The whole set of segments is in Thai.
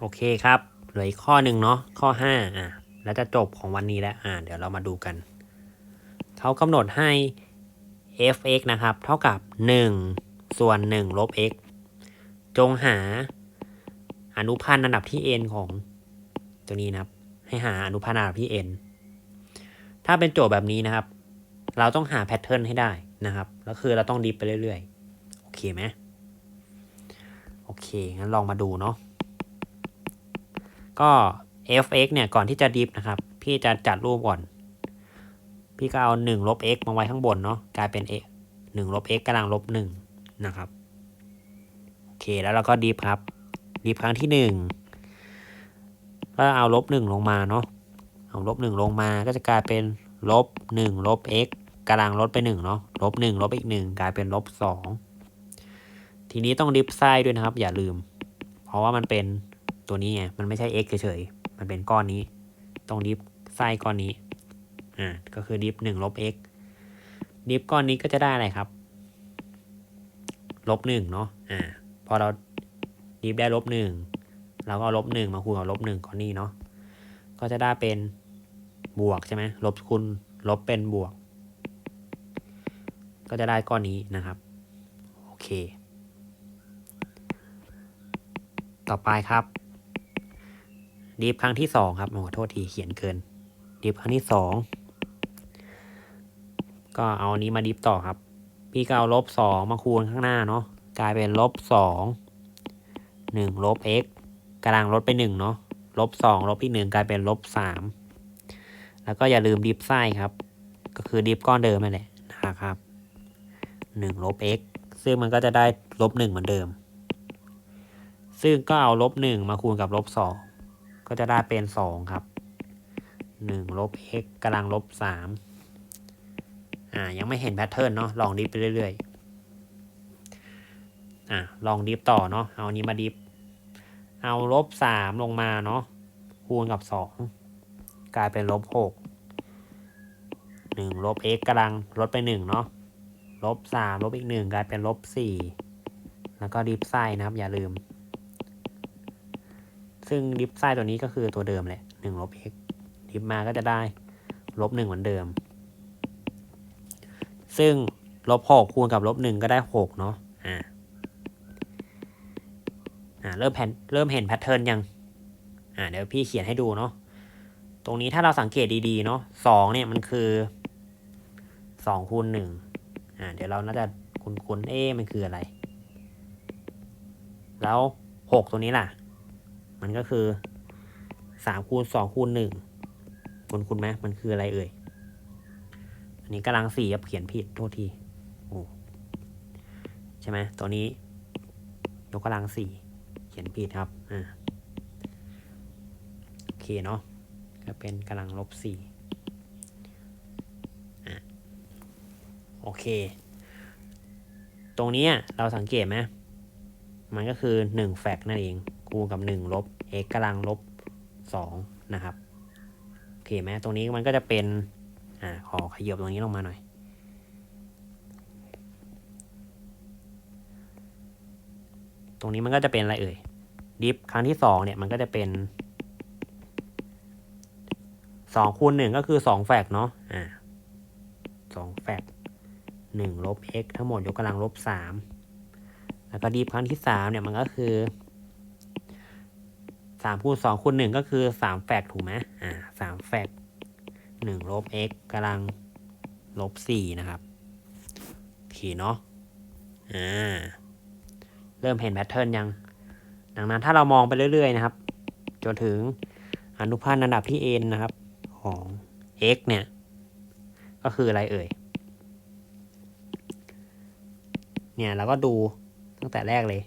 โอเคครับเหลืออีกข้อหนึ่งเนาะข้อห้าอะแล้วจะจบของวันนี้แล้วอ่าเดี๋ยวเรามาดูกัน เขากำหนดให้ f(x) นะครับ เท่ากับ 1 ส่วน 1 ลบ x จงหาอนุพันธ์อันดับที่ n ของตัวนี้นะครับ ให้หาอนุพันธ์อันดับที่ n ถ้าเป็นโจทย์แบบนี้นะครับ เราต้องหาแพทเทิร์นให้ได้นะครับแล้วคือเราต้องดิฟไปเรื่อยๆ โอเคไหมโอเค งั้นลองมาดูเนาะ ก็ fx เนี่ยก่อนที่จะดิฟนะครับ พี่จะจัดรูปก่อน พี่ก็เอาหนึ่งลบ x มาไว้ข้างบนเนาะกลายเป็น x หนึ่งลบ x กำลังลบหนึ่งนะครับโอเคแล้วเราก็ดิฟครับดิฟครั้งที่หนึ่งก็เอาลบหนึ่งลงมาเนาะเอาลบหนึ่งลงมาก็จะกลายเป็นลบหนึ่งลบ x กำลังลดไปหนึ่งเนาะลบหนึ่งลบอีกหนึ่งกลายเป็นลบสองทีนี้ต้องดิฟไส้ด้วยนะครับ อย่าลืม เพราะว่ามันเป็น ตัวนี้ไงมันไม่ใช่ x เฉยๆ มันเป็นก้อนนี้ ต้องดิฟไส้ก้อนนี้ อ่า ก็คือดิฟหนึ่งลบ x ดิฟก้อนนี้ก็จะได้อะไรครับ ลบหนึ่งเนาะ อ่า พอเราดิฟได้ลบหนึ่งเราก็เอาลบหนึ่งมาคูณกับลบหนึ่งก้อนนี้เนาะ ก็จะได้เป็นบวกใช่ไหมลบคูณลบเป็นบวก ก็จะได้ก้อนนี้นะครับ โอเค ต่อไปครับ ดิฟครั้งที่สองครับโอ้โทษทีเขียนเกิน ดิฟครั้งที่สองก็เอานนี้มาดิฟต่อครับ พี่ก็เอาลบสองมาคูณข้างหน้าเนาะกลายเป็นลบสองหนึ่งลบ x กำลังลดไปหนึ่งเนาะลบสองลบอีกหนึ่งกลายเป็นลบสามแล้วก็อย่าลืมดิฟไส้ครับ ก็คือดิฟก้อนเดิมนั่นแหละนะครับหนึ่งลบ x ซึ่งมันก็จะได้ลบหนึ่งเหมือนเดิม ซึ่งก็เอาลบหนึ่งมาคูณกับลบสอง ก็จะได้เป็นสองครับหนึ่งลบ x กำลังลบสามอ่า ยังไม่เห็นแพทเทิร์นเนาะ ลองดิฟไปเรื่อยๆ อ่าลองดิฟต่อเนาะ เอานี้มาดิฟ เอาลบสามลงมาเนาะ คูณกับสองกลายเป็นลบหกหนึ่งลบ x กำลังลดไปหนึ่งเนาะ ลบสามลบอีกหนึ่งกลายเป็นลบสี่แล้วก็ดิฟไส้นะครับ อย่าลืม ซึ่งดิฟไส้ตัวนี้ก็คือตัวเดิมแหละหนึ่งลบ x ดิฟมาก็จะได้ลบหนึ่งเหมือนเดิม ซึ่งลบหกคูณกับลบหนึ่งก็ได้หกเนาะอ่าอ่าเริ่มแผนเริ่มเห็นแพทเทิร์นยังอ่าเดี๋ยวพี่เขียนให้ดูเนาะตรงนี้ถ้าเราสังเกตดีๆเนาะสองเนี่ยมันคือสองคูณหนึ่งอ่าเดี๋ยวเราน่าจะคุ้นๆเอ๊มันคืออะไร แล้วหกตัวนี้ล่ะ มันก็คือสามคูณสองคูณหนึ่งคุณคุณไหมมันคืออะไรเอ่ย อันนี้กำลังสี่ครับเขียนผิดโทษทีโอ้ใช่ไหมตัวนี้ ยกกำลังสี่เขียนผิดครับอ่าโอเคเนาะก็เป็นกำลังลบสี่อะโอเค ตรงนี้เราสังเกตไหมมันก็คือหนึ่งแฟกนั่นเอง คูณกับหนึ่งลบ x กำลังลบสองนะครับ โอเคไหมตรงนี้มันก็จะเป็น อ่า ขอขยับตรงนี้ลงมาหน่อย ตรงนี้มันก็จะเป็นอะไรเอ่ย ดิฟครั้งที่สองเนี่ย มันก็จะเป็นสองคูณหนึ่งก็คือสองแฟกเนาะ อ่าสองแฟกหนึ่งลบ x ทั้งหมดยกกำลังลบสามแล้วก็ดีฟครั้งที่สามเนี่ย มันก็คือ สามคูณสองคูณหนึ่งก็คือสามแฟกถูกไหมอ่าสามแฟกหนึ่งลบ x กำลังลบสี่นะครับโอเคเนาะอ่าเริ่มเห็นแพทเทิร์นยัง ดังนั้นถ้าเรามองไปเรื่อยๆนะครับ จนถึงอนุพันธ์อันดับที่ n นะครับ ของ x เนี่ย ก็คืออะไรเอ่ย เนี่ยเราก็ดูตั้งแต่แรกเลย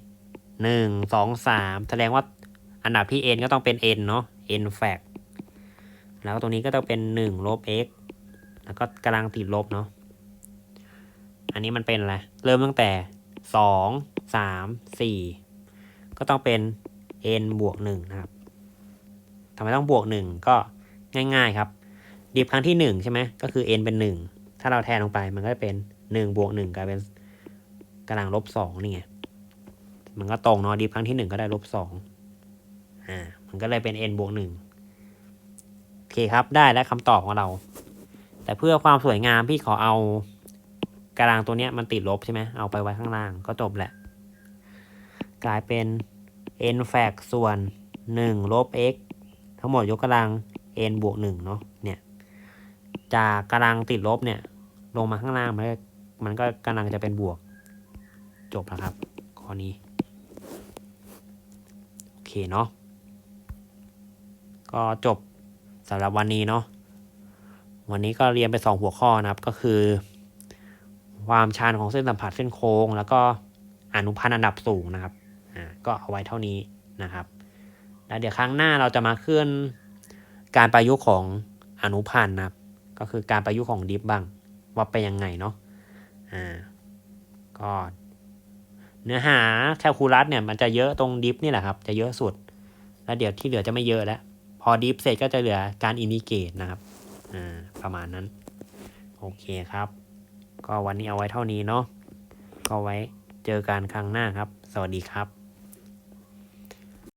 หนึ่งสองสามแสดงว่า อันดับที่ n ก็ต้องเป็น n เนาะ n fact แล้วตรงนี้ก็ต้องเป็นหนึ่งลบ x แล้วก็กำลังติดลบเนาะ อันนี้มันเป็นอะไร เริ่มตั้งแต่สองสามสี่ก็ต้องเป็น n บวกหนึ่งนะครับทำไมต้องบวกหนึ่งก็ง่ายๆครับ ดิฟครั้งที่หนึ่งใช่ไหมก็คือ n เป็นหนึ่งถ้าเราแทนลงไปมันก็จะเป็นหนึ่งบวกหนึ่งกลายเป็นกำลังลบสองนี่ไง มันก็ตรงเนาะดิฟครั้งที่หนึ่งก็ได้ลบส อ่ามันก็เลยเป็น n บวกหนึ่งโอเคครับได้แล้วคำตอบของเรา แต่เพื่อความสวยงามพี่ขอเอากระดานตัวเนี้ยมันติดลบใช่ไหมเอาไปไว้ข้างล่างก็จบแหละ กลายเป็น n แฟกส่วนหนึ่งลบ x ทั้งหมดยกกำลัง n บวกหนึ่งเนาะเนี่ย จากกำลังติดลบเนี่ย ลงมาข้างล่าง มันก็มันก็กำลังจะเป็นบวก จบแล้วครับข้อนี้ โอเคเนาะ ก็จบสำหรับวันนี้เนาะวันนี้ก็เรียนไปสองหัวข้อนะครับก็คือ ความชันของเส้นสัมผัสเส้นโค้ง แล้วก็อนุพันธ์อันดับสูงนะครับอ่าก็เอาไว้เท่านี้นะครับแล้วเดี๋ยวครั้งหน้าเราจะมาขึ้นการประยุกต์ของอนุพันธ์นะครับ ก็คือการประยุกต์ของดิฟบ้างว่าเป็นยังไงเนาะอ่าก็เนื้อหาแคลคูลัสเนี่ยมันจะเยอะตรงดิฟนี่แหละครับ จะเยอะสุด แล้วเดี๋ยวที่เหลือจะไม่เยอะแล้ว พอดิฟเสร็จก็จะเหลือการอินดิเกตนะครับอ่าประมาณนั้น โอเคครับ ก็วันนี้เอาไว้เท่านี้เนาะก็ไว้เจอกันครั้งหน้าครับ สวัสดีครับ